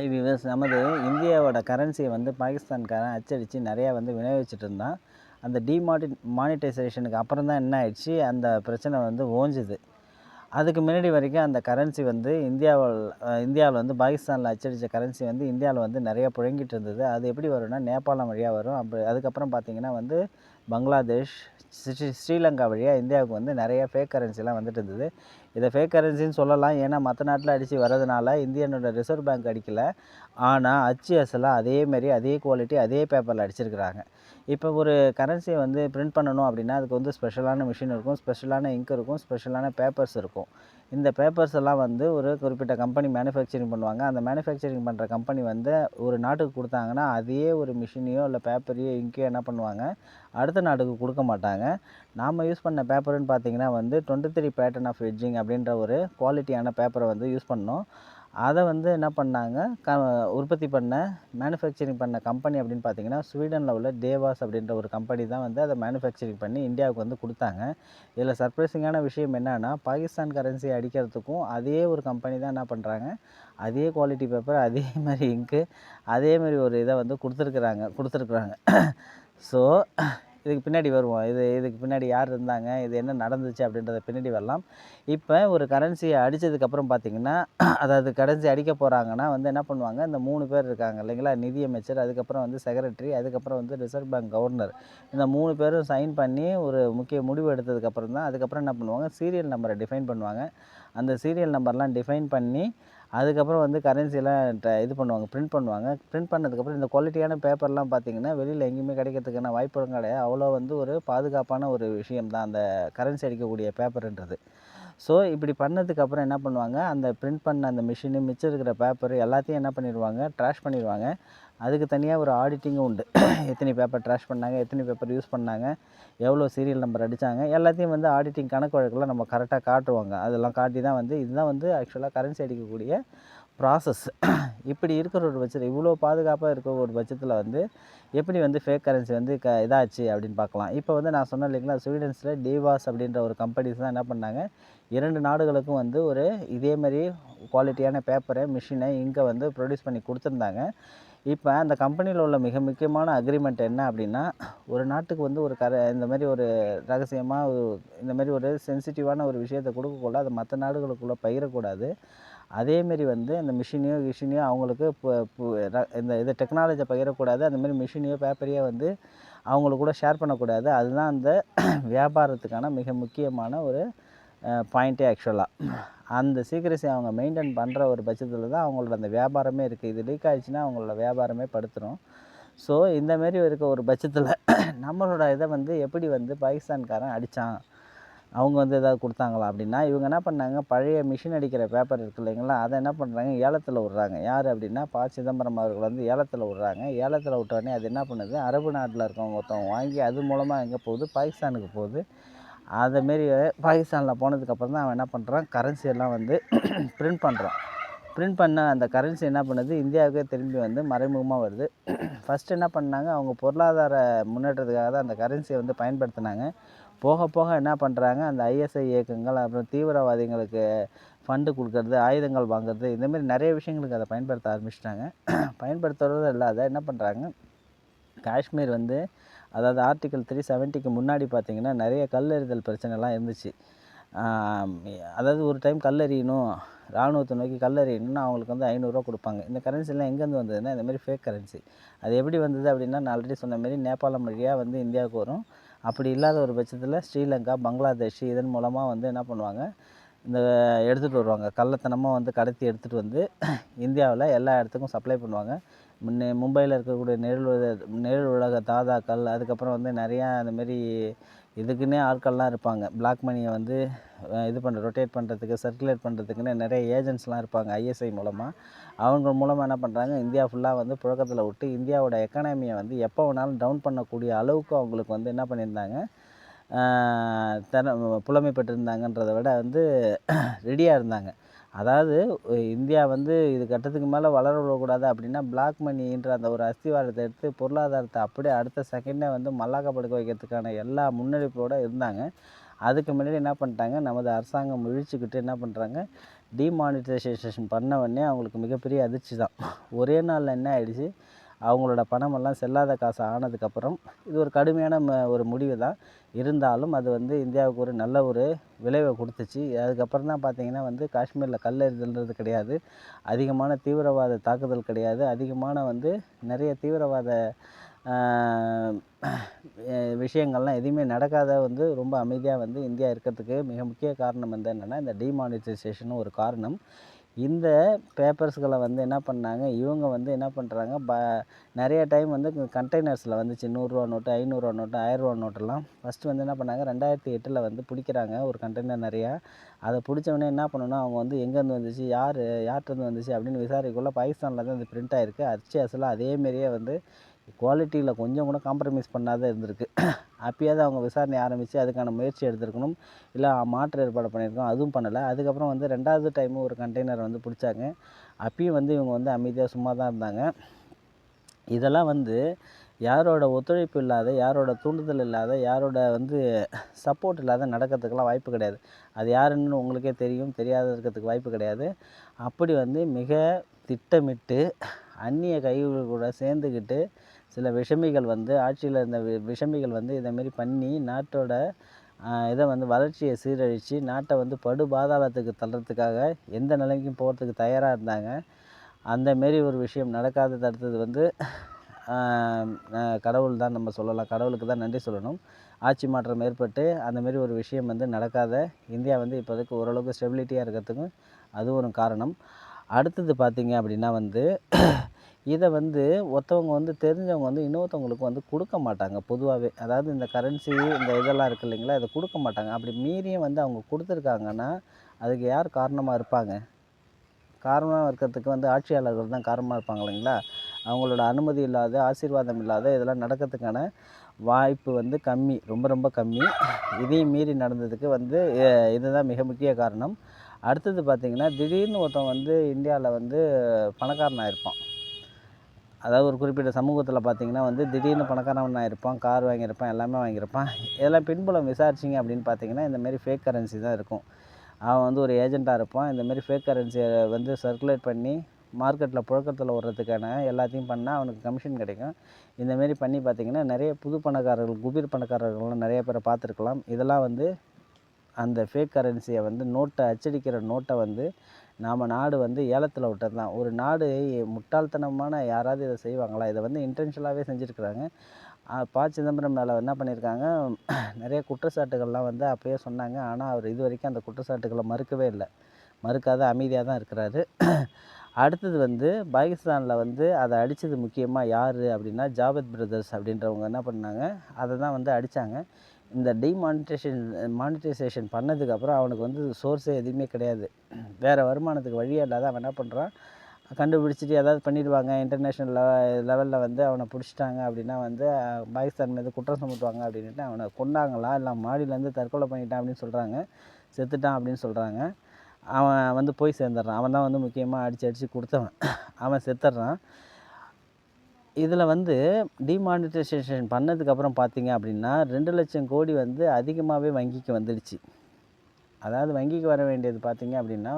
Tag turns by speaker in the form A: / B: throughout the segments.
A: ஐ viewers நமது இந்தியாவோட கரன்சியை வந்து பாகிஸ்தான்காரன் அச்சடித்து நிறையா வந்து விநியோகிச்சுட்டு இருந்தான். அந்த டிமாடி மானிட்டைசேஷனுக்கு அப்புறம் தான் என்ன ஆயிடுச்சு? அந்த பிரச்சனை வந்து ஓஞ்சுது. அதுக்கு முன்னாடி வரைக்கும் அந்த கரன்சி வந்து இந்தியாவில் இந்தியாவில் வந்து பாகிஸ்தானில் அச்சடித்த கரன்சி வந்து இந்தியாவில் வந்து நிறையா புழங்கிட்டு இருந்தது. அது எப்படி வரும்னா நேபாளம் வழியாக வரும். அப்படி அதுக்கப்புறம் பார்த்திங்கன்னா வந்து பங்களாதேஷ் ஸ்ரீ ஸ்ரீலங்கா வழியாக இந்தியாவுக்கு வந்து நிறைய ஃபேக் கரன்சிலாம் வந்துட்டு இருந்தது. இதை ஃபேக் கரன்சின்னு சொல்லலாம். ஏன்னா மற்ற நாட்டில் அடித்து வரதுனால இந்தியனோட ரிசர்வ் பேங்க் அடிக்கலை. ஆனால் அச்சு அசலாக அதே அதே குவாலிட்டி அதே பேப்பரில் அடிச்சிருக்கிறாங்க. இப்போ ஒரு கரன்சியை வந்து பிரிண்ட் பண்ணணும் அப்படின்னா அதுக்கு வந்து ஸ்பெஷலான மிஷின் இருக்கும் ஸ்பெஷலான இங்க் இருக்கும் ஸ்பெஷலான பேப்பர்ஸ் இருக்கும். இந்த பேப்பர்ஸ் எல்லாம் வந்து ஒரு குறிப்பிட்ட கம்பெனி மேனுஃபேக்சரிங் பண்ணுவாங்க. அந்த மேனுஃபேக்சரிங் பண்ணுற கம்பெனி வந்து ஒரு நாட்டுக்கு கொடுத்தாங்கன்னா அதே ஒரு மிஷினையோ இல்லை பேப்பரையோ இங்கையோ என்ன பண்ணுவாங்க? அடுத்த நாட்டுக்கு கொடுக்க மாட்டாங்க. நாம் யூஸ் பண்ண பேப்பர்னு பார்த்தீங்கன்னா வந்து twenty three pattern of edging அப்படின்ற ஒரு குவாலிட்டியான பேப்பரை வந்து யூஸ் பண்ணோம் அதை வந்து என்ன பண்ணாங்க? க உற்பத்தி பண்ண மேனுஃபேக்சரிங் பண்ண கம்பெனி அப்படின்னு பார்த்தீங்கன்னா ஸ்வீடனில் உள்ள தேவாஸ் அப்படின்ற ஒரு கம்பெனி தான் வந்து அதை மேனுஃபேக்சரிங் பண்ணி இந்தியாவுக்கு வந்து கொடுத்தாங்க. இதில் சர்ப்ரைசிங்கான விஷயம் என்னென்னா பாகிஸ்தான் கரன்சி அடிக்கிறதுக்கும் அதே ஒரு கம்பெனி தான் என்ன பண்ணுறாங்க அதே குவாலிட்டி பேப்பர் அதே மாதிரி இங்கு அதே மாதிரி ஒரு இதை வந்து கொடுத்துருக்குறாங்க கொடுத்துருக்குறாங்க. ஸோ இதுக்கு பின்னாடி வருவோம். இது இதுக்கு பின்னாடி யார் இருந்தாங்க? இது என்ன நடந்துச்சு அப்படின்றத பின்னாடி வரலாம். இப்போ ஒரு கரன்சியை அடித்ததுக்கப்புறம் பார்த்தீங்கன்னா அதாவது கரன்சி அடிக்க போகிறாங்கன்னா வந்து என்ன பண்ணுவாங்க? இந்த மூணு பேர் இருக்காங்க இல்லைங்களா? நிதியமைச்சர் அதுக்கப்புறம் வந்து செக்ரட்டரி அதுக்கப்புறம் வந்து ரிசர்வ் பேங்க் கவர்னர் இந்த மூணு பேரும் சைன் பண்ணி ஒரு முக்கிய முடிவு எடுத்ததுக்கப்புறம் தான் அதுக்கப்புறம் என்ன பண்ணுவாங்க? சீரியல் நம்பரை டிஃபைன் பண்ணுவாங்க. அந்த சீரியல் நம்பர்லாம் டிஃபைன் பண்ணி அதுக்கப்புறம் வந்து கரன்சியெல்லாம் இது பண்ணுவாங்க பிரிண்ட் பண்ணுவாங்க. பிரிண்ட் பண்ணதுக்கப்புறம் இந்த குவாலிட்டியான பேப்பர்லாம் பார்த்தீங்கன்னா வெளியில் எங்கேயுமே கிடைக்கிறதுக்கான வாய்ப்புகளும் கிடையாது. அவ்வளோ வந்து ஒரு பாதுகாப்பான ஒரு விஷயம் தான் அந்த கரன்சி அடிக்கக்கூடிய பேப்பருன்றது ஸோ இப்படி பண்ணதுக்கப்புறம் என்ன பண்ணுவாங்க? அந்த பிரிண்ட் பண்ண அந்த மிஷினு மிச்சம் இருக்கிற பேப்பர் எல்லாத்தையும் என்ன பண்ணிடுவாங்க? ட்ராஷ் பண்ணிடுவாங்க. அதுக்கு தனியாக ஒரு ஆடிட்டிங்கும் உண்டு. எத்தனை பேப்பர் ட்ராஷ் பண்ணாங்க எத்தனை பேப்பர் யூஸ் பண்ணாங்க எவ்வளோ சீரியல் நம்பர் அடித்தாங்க எல்லாத்தையும் வந்து ஆடிட்டிங் கணக்கு வழக்கெல்லாம் நம்ம கரெக்டாக காட்டுவாங்க. அதெல்லாம் காட்டி தான் வந்து இதுதான் வந்து ஆக்சுவலாக கரன்சி அடிக்கக்கூடிய ப்ராசஸ் இப்படி இருக்கிற ஒரு பட்சத்தில் இவ்வளோ பாதுகாப்பாக இருக்கிற ஒரு பட்சத்தில் வந்து எப்படி வந்து ஃபேக் கரன்சி வந்து க இதாச்சு அப்படின்னு பார்க்கலாம். இப்போ வந்து நான் சொன்னேன் இல்லைங்களா ஸ்வீடன்ஸில் டேவாஸ் அப்படின்ற ஒரு கம்பெனிஸ் தான் என்ன பண்ணாங்க இரண்டு நாடுகளுக்கும் வந்து ஒரு இதே மாதிரி குவாலிட்டியான பேப்பரை மிஷினை இங்கே வந்து ப்ரொடியூஸ் பண்ணி கொடுத்துருந்தாங்க. இப்போ அந்த கம்பெனியில் உள்ள மிக முக்கியமான அக்ரிமெண்ட் என்ன அப்படின்னா ஒரு நாட்டுக்கு வந்து ஒரு கர இந்த மாதிரி ஒரு ரகசியமாக ஒரு இந்த மாதிரி ஒரு சென்சிட்டிவான ஒரு விஷயத்தை கொடுக்கக்குள்ள அதை மற்ற நாடுகளுக்குள்ளே பகிரக்கூடாது அதேமாரி வந்து அந்த மிஷினையோ கிஷினையோ அவங்களுக்கு இப்போ இந்த இது டெக்னாலஜியை பகிரக்கூடாது அந்தமாரி மிஷினையோ பேப்பரையோ வந்து அவங்களுக்கு கூட ஷேர் பண்ணக்கூடாது. அதுதான் அந்த வியாபாரத்துக்கான மிக முக்கியமான ஒரு பாயிண்ட்டே ஆக்சுவலாக அந்த சீக்கிரசி அவங்க மெயின்டைன் பண்ணுற ஒரு பட்சத்தில் தான் அவங்களோட அந்த வியாபாரமே இருக்குது இது லீக் ஆகிடுச்சுன்னா அவங்களோட வியாபாரமே படுத்துரும். ஸோ இந்தமாரி இருக்க ஒரு பட்சத்தில் நம்மளோட இதை வந்து எப்படி வந்து பாகிஸ்தான்காரன் அடித்தான் அவங்க வந்து எதாவது கொடுத்தாங்களா அப்படின்னா இவங்க என்ன பண்ணாங்க? பழைய மிஷின் அடிக்கிற பேப்பர் இருக்கு இல்லைங்களா? அதை என்ன பண்ணுறாங்க ஏலத்தில் விட்றாங்க. யார் அப்படின்னா ப. சிதம்பரம் அவர்கள் வந்து ஏலத்தில் விட்றாங்க. ஏலத்தில் விட்டோடனே அது என்ன பண்ணுது? அரபு நாட்டில் இருக்கவங்க ஒருத்தவங்க வாங்கி அது மூலமாக எங்கே போகுது? பாகிஸ்தானுக்கு போகுது. அதேமாரி பாகிஸ்தானில் போனதுக்கப்புறம் தான் அவன் என்ன பண்ணுறான் கரன்சி எல்லாம் வந்து பிரிண்ட் பண்ணுறான் பிரிண்ட் பண்ண அந்த கரன்சி என்ன பண்ணுது? இந்தியாவுக்கே திரும்பி வந்து மறைமுகமாக வருது. ஃபஸ்ட்டு என்ன பண்ணாங்க? அவங்க பொருளாதார முன்னேற்றத்துக்காக தான் அந்த கரன்சியை வந்து பயன்படுத்தினாங்க. போக போக என்ன பண்ணுறாங்க அந்த ஐஎஸ்ஐ இயக்கங்கள் அப்புறம் தீவிரவாதிகளுக்கு ஃபண்டு கொடுக்கறது ஆயுதங்கள் வாங்குறது இந்தமாரி நிறைய விஷயங்களுக்கு அதை பயன்படுத்த ஆரம்பிச்சிட்டாங்க. பயன்படுத்துறது இல்லாத என்ன பண்ணுறாங்க காஷ்மீர் வந்து அதாவது ஆர்டிக்கல் த்ரீ செவன்ட்டிக்கு முன்னாடி பார்த்திங்கன்னா நிறைய கல்லெறிதல் பிரச்சனைலாம் இருந்துச்சு. அதாவது ஒரு டைம் கல்லறியணும் ராணுவத்தை நோக்கி கல்லறியணும்னா அவங்களுக்கு வந்து ஐநூறுரூவா கொடுப்பாங்க. இந்த கரன்சிலாம் எங்கேருந்து வந்ததுன்னா இந்த மாதிரி ஃபேக் கரன்சி அது எப்படி வந்தது அப்படின்னா நான் ஆல்ரெடி சொன்ன மாதிரி நேபாளம் வழியாக வந்து இந்தியாவுக்கு வரும். அப்படி இல்லாத ஒரு பட்சத்தில் ஸ்ரீலங்கா பங்களாதேஷ் இதன் மூலமாக வந்து என்ன பண்ணுவாங்க இந்த எடுத்துகிட்டு வருவாங்க. கள்ளத்தனமாக வந்து கடத்தி எடுத்துகிட்டு வந்து இந்தியாவில் எல்லா இடத்துக்கும் சப்ளை பண்ணுவாங்க. முன்னே மும்பையில் இருக்கக்கூடிய நிழல் உலக நெல் உலக தாதாக்கள் அதுக்கப்புறம் வந்து நிறையா அந்தமாரி இதுக்குன்னே ஆட்கள்லாம் இருப்பாங்க. பிளாக் மணியை வந்து இது பண்ணுற ரொட்டேட் பண்ணுறதுக்கு சர்க்குலேட் பண்ணுறதுக்குன்னு நிறைய ஏஜென்ட்ஸ்லாம் இருப்பாங்க ஐஎஸ்ஐ மூலமாக அவங்க மூலமாக என்ன பண்ணுறாங்க இந்தியா ஃபுல்லாக வந்து புழக்கத்தில் விட்டு இந்தியாவோட எக்கானமியை வந்து எப்போ வேணாலும் டவுன் பண்ணக்கூடிய அளவுக்கு அவங்களுக்கு வந்து என்ன பண்ணியிருந்தாங்க தன புலமை பெற்றிருந்தாங்கன்றதை விட வந்து ரெடியாக இருந்தாங்க. அதாவது இந்தியா வந்து இது கட்டத்துக்கு மேலே வளர விடக்கூடாது அப்படின்னா பிளாக் மணின்ற அந்த ஒரு அஸ்திவாரத்தை எடுத்து பொருளாதாரத்தை அப்படியே அடுத்த செகண்டே வந்து மல்லாக்க படுக்க வைக்கிறதுக்கான எல்லா முன்னெடுப்போடு இருந்தாங்க. அதுக்கு முன்னாடி என்ன பண்ணிட்டாங்க? நமது அரசாங்கம் முழிச்சுக்கிட்டு என்ன பண்ணுறாங்க டிமானிட்டைசேஷன் பண்ண உடனே அவங்களுக்கு மிகப்பெரிய அதிர்ச்சி தான். ஒரே நாளில் என்ன ஆகிடுச்சு அவங்களோட பணமெல்லாம் செல்லாத காசு ஆனதுக்கப்புறம் இது ஒரு கடுமையான ம- ஒரு முடிவு தான். இருந்தாலும் அது வந்து இந்தியாவுக்கு ஒரு நல்ல ஒரு விளைவை கொடுத்துச்சு. அதுக்கப்புறம் தான் பார்த்தீங்கன்னா வந்து காஷ்மீரில் கல்லெறிதல்ன்றது கிடையாது. அதிகமான தீவிரவாத தாக்குதல் கிடையாது. அதிகமான வந்து நிறைய தீவிரவாத விஷயங்கள்லாம் எதுவுமே நடக்காத வந்து ரொம்ப அமைதியாக வந்து இந்தியா இருக்கிறதுக்கு மிக முக்கிய காரணம் வந்து என்னென்னா இந்த டிமானிட்டைசேஷனும் ஒரு காரணம். இந்த பேப்பர்ஸ்களை வந்து என்ன பண்ணாங்க? இவங்க வந்து என்ன பண்ணுறாங்க ப நிறைய டைம் வந்து கண்டெய்னர்ஸில் வந்துச்சு. நூறுரூவா நோட்டு ஐநூறுரூவா நோட்டு ஆயிரரூவா நோட்டெல்லாம் ஃபஸ்ட்டு வந்து என்ன பண்ணாங்க? ரெண்டாயிரத்தி எட்டில் வந்து பிடிக்கிறாங்க ஒரு கண்டெய்னர் நிறையா. அதை பிடிச்சவொடனே என்ன பண்ணணும் அவங்க வந்து எங்கேருந்து வந்துச்சு? யார் யார்கிட்டருந்து வந்துச்சு? அப்படின்னு விசாரிக்கக்குள்ளே பாகிஸ்தானில் தான் இது பிரிண்ட் ஆகிருக்கு அச்சு அசலாக அதேமாரியே வந்து குவாலிட்டியில் கொஞ்சம் கூட காம்ப்ரமைஸ் பண்ணாத இருந்திருக்கு. அப்பயாவது அவங்க விசாரணை ஆரம்பித்து அதுக்கான முயற்சி எடுத்திருக்கணும். இல்லை மாற்று ஏற்பாடு பண்ணியிருக்கோம். அதுவும் பண்ணலை. அதுக்கப்புறம் வந்து ரெண்டாவது டைமு ஒரு கண்டெய்னர் வந்து பிடிச்சாங்க. அப்பயும் வந்து இவங்க வந்து அமைதியாக சும்மா தான் இருந்தாங்க. இதெல்லாம் வந்து யாரோட ஒத்துழைப்பு இல்லாத யாரோட தூண்டுதல் இல்லாத யாரோட வந்து சப்போர்ட் இல்லாத நடக்கிறதுக்கெல்லாம் வாய்ப்பு கிடையாது. அது யாருன்னு உங்களுக்கே தெரியும். தெரியாத இருக்கிறதுக்கு வாய்ப்பு கிடையாது. அப்படி வந்து மிக திட்டமிட்டு அந்நிய கைகள் கூட சேர்ந்துக்கிட்டு சில விஷமிகள் வந்து ஆட்சியில் இருந்த வி- விஷமிகள் வந்து இதைமாரி பண்ணி நாட்டோட இதை வந்து வளர்ச்சியை சீரழித்து நாட்டை வந்து படு பாதாளத்துக்கு தள்ளுறதுக்காக எந்த நிலைக்கும் போகிறதுக்கு தயாராக இருந்தாங்க. அந்த மாரி ஒரு விஷயம் நடக்காத தடுத்தது வந்து கடவுள் தான் நம்ம சொல்லலாம். கடவுளுக்கு தான் நன்றி சொல்லணும். ஆட்சி மாற்றம் ஏற்பட்டு அந்த மாரி ஒரு விஷயம் வந்து நடக்காத இந்தியா வந்து இப்போதைக்கு ஓரளவுக்கு ஸ்டெபிலிட்டியாக இருக்கிறதுக்கும் அது ஒரு காரணம். அடுத்தது பார்த்திங்க அப்படின்னா வந்து இதை வந்து ஒருத்தவங்க வந்து தெரிஞ்சவங்க வந்து இன்னொருத்தவங்களுக்கு வந்து கொடுக்க மாட்டாங்க பொதுவாகவே அதாவது இந்த கரன்சி இந்த இதெல்லாம் இருக்குது இல்லைங்களா இதை கொடுக்க மாட்டாங்க. அப்படி மீறியும் வந்து அவங்க கொடுத்துருக்காங்கன்னா அதுக்கு யார் காரணமாக இருப்பாங்க? காரணமாக இருக்கிறதுக்கு வந்து ஆட்சியாளர்கள் தான் காரணமாக இருப்பாங்க இல்லைங்களா? அவங்களோட அனுமதி இல்லாத ஆசீர்வாதம் இல்லாத இதெல்லாம் நடக்கிறதுக்கான வாய்ப்பு வந்து கம்மி ரொம்ப ரொம்ப கம்மி. இதையும் மீறி நடந்ததுக்கு வந்து இதுதான் மிக முக்கிய காரணம். அடுத்தது பார்த்திங்கன்னா திடீர்னு ஒருத்தன் வந்து இந்தியாவில் வந்து பணக்காரனாக இருப்பான். அதாவது ஒரு குறிப்பிட்ட சமூகத்தில் பார்த்தீங்கன்னா வந்து திடீர்னு பணக்காரன் இருப்பான் கார் வாங்கியிருப்பான் எல்லாமே வாங்கியிருப்பான். இதெல்லாம் பின்புலம் விசாரிச்சிங்க அப்படின்னு பார்த்தீங்கன்னா இந்தமாரி ஃபேக் கரன்சி தான் இருக்கும். அவன் வந்து ஒரு ஏஜெண்ட்டாக இருப்பான். இந்தமாரி ஃபேக் கரன்சியை வந்து சர்க்குலேட் பண்ணி மார்க்கெட்டில் புழக்கத்தில் விடுறதுக்கான எல்லாத்தையும் பண்ணால் அவனுக்கு கமிஷன் கிடைக்கும். இந்தமாரி பண்ணி பார்த்திங்கன்னா நிறைய புது பணக்காரர்கள் குபீர் பணக்காரர்கள்லாம் நிறைய பேரை பார்த்துருக்கலாம். இதெல்லாம் வந்து அந்த ஃபேக் கரன்சியை வந்து நோட்டை அச்சடிக்கிற நோட்டை வந்து நாம் நாடு வந்து ஏலத்தில் விட்டது தான் ஒரு நாடு முட்டாள்தனமான யாராவது இதை செய்வாங்களா? இதை வந்து இன்டென்ஷனலாகவே செஞ்சுருக்குறாங்க. ப சிதம்பரம் மேலே என்ன பண்ணியிருக்காங்க நிறைய குற்றச்சாட்டுகள்லாம் வந்து அப்பயே சொன்னாங்க. ஆனால் அவர் இது வரைக்கும் அந்த குற்றச்சாட்டுகளை மறுக்கவே இல்லை. மறுக்காத அமைதியாக தான் இருக்கிறாரு. அடுத்தது வந்து பாகிஸ்தானில் வந்து அதை அடித்தது முக்கியமாக யார் அப்படின்னா ஜாவத் பிரதர்ஸ் அப்படின்றவங்க என்ன பண்ணாங்க? அதை தான் வந்து அடித்தாங்க இந்த டிமானிட்டேஷன் மானிட்டைசேஷன் பண்ணதுக்கப்புறம் அவனுக்கு வந்து சோர்ஸே எதுவுமே கிடையாது. வேறு வருமானத்துக்கு வழியே இல்லாத அவன் என்ன பண்ணுறான் கண்டுபிடிச்சிட்டு ஏதாவது பண்ணிடுவாங்க. இன்டர்நேஷ்னல் லெவ லெவலில் வந்து அவனை பிடிச்சிட்டாங்க அப்படின்னா வந்து பாகிஸ்தான் மீது குற்றம் சுமத்துவாங்க அப்படின்ட்டு அவனை கொண்டாங்களா இல்லை மாடியிலேருந்து தற்கொலை பண்ணிட்டான் அப்படின்னு சொல்கிறாங்க செத்துட்டான் அப்படின்னு சொல்கிறாங்க அவன் வந்து போய் சேர்ந்துடுறான். அவன் தான் வந்து முக்கியமாக அடித்து அடித்து கொடுத்தவன். அவன் செத்துடுறான். இதில் வந்து டிமானிட்டைசேஷன் பண்ணதுக்கப்புறம் பார்த்தீங்க அப்படின்னா ரெண்டு லட்சம் கோடி வந்து அதிகமாகவே வங்கிக்கு வந்துடுச்சு. அதாவது வங்கிக்கு வர வேண்டியது பார்த்தீங்க அப்படின்னா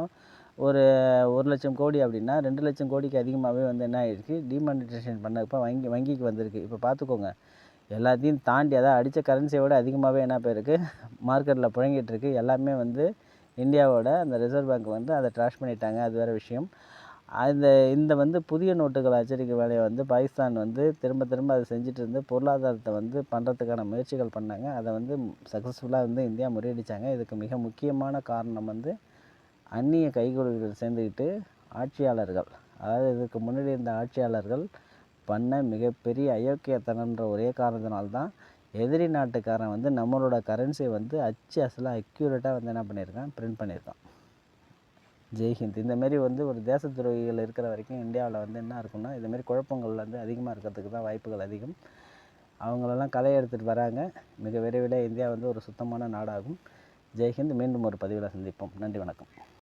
A: ஒரு ஒரு லட்சம் கோடி அப்படின்னா ரெண்டு லட்சம் கோடிக்கு அதிகமாகவே வந்து என்ன ஆகிருக்கு? டிமானிட்டைசேஷன் பண்ணப்போ வங்கி வங்கிக்கு வந்திருக்கு. இப்போ பார்த்துக்கோங்க. எல்லாத்தையும் தாண்டி அதாவது அடித்த கரன்சியை விட அதிகமாகவே என்ன போயிருக்கு? மார்க்கெட்டில் புழங்கிட்டு இருக்கு. எல்லாமே வந்து இந்தியாவோட அந்த ரிசர்வ் பேங்க் வந்து அதை ட்ராஷ் பண்ணிட்டாங்க. அது வேறு விஷயம். அந்த இந்த வந்து புதிய நோட்டுகள் அச்சடிக்க வேலையை வந்து பாகிஸ்தான் வந்து திரும்ப திரும்ப அதை செஞ்சுட்டு இருந்து பொருளாதாரத்தை வந்து பண்ணுறதுக்கான முயற்சிகள் பண்ணாங்க. அதை வந்து சக்ஸஸ்ஃபுல்லாக வந்து இந்தியா முறியடிச்சாங்க. இதுக்கு மிக முக்கியமான காரணம் வந்து அந்நிய கைகொடுகள் சேர்ந்துக்கிட்டு ஆட்சியாளர்கள். அதாவது இதுக்கு முன்னாடி இருந்த ஆட்சியாளர்கள் பண்ண மிகப்பெரிய அயோக்கியத்தனன்ற ஒரே காரணத்தினால்தான் எதிரி நாட்டுக்காரன் வந்து நம்மளோட கரன்சியை வந்து அச்சு அசலாக அக்யூரேட்டாக வந்து என்ன பண்ணியிருக்கான்? பிரிண்ட் பண்ணியிருக்கான். ஜெய்ஹிந்த் இந்தமாரி வந்து ஒரு தேச துரோகிகள் இருக்கிற வரைக்கும் இந்தியாவில் வந்து என்ன இருக்குன்னா இதுமாரி குழப்பங்கள் வந்து அதிகமாக இருக்கிறதுக்கு தான் வாய்ப்புகள் அதிகம். அவங்களெல்லாம் கலையை எடுத்துகிட்டு வராங்க. மிக விரைவில் இந்தியா வந்து ஒரு சுத்தமான நாடாகும். ஜெய்ஹிந்த் மீண்டும் ஒரு பதிவில் சந்திப்போம். நன்றி வணக்கம்.